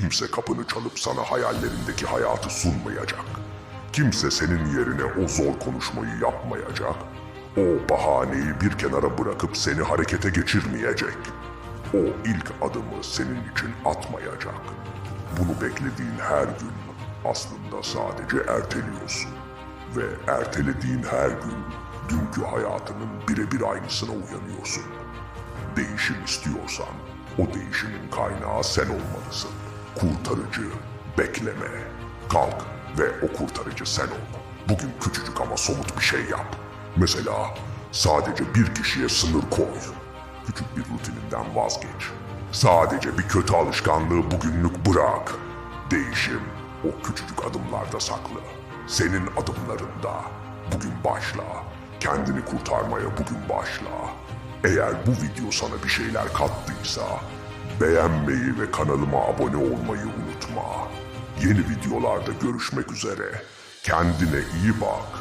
Kimse kapını çalıp sana hayallerindeki hayatı sunmayacak. Kimse senin yerine o zor konuşmayı yapmayacak. O bahaneyi bir kenara bırakıp seni harekete geçirmeyecek. O ilk adımı senin için atmayacak. Bunu beklediğin her gün aslında sadece erteliyorsun. Ve ertelediğin her gün dünkü hayatının birebir aynısına uyanıyorsun. Değişim istiyorsan o değişimin kaynağı sen olmalısın. Kurtarıcı, bekleme, kalk ve o kurtarıcı sen ol. Bugün küçücük ama somut bir şey yap. Mesela sadece bir kişiye sınır koy. Küçük bir rutininden vazgeç. Sadece bir kötü alışkanlığı bugünlük bırak. Değişim o küçücük adımlarda saklı. Senin adımlarında. Bugün başla. Kendini kurtarmaya bugün başla. Eğer bu video sana bir şeyler kattıysa beğenmeyi ve kanalıma abone olmayı unutma. Yeni videolarda görüşmek üzere. Kendine iyi bak.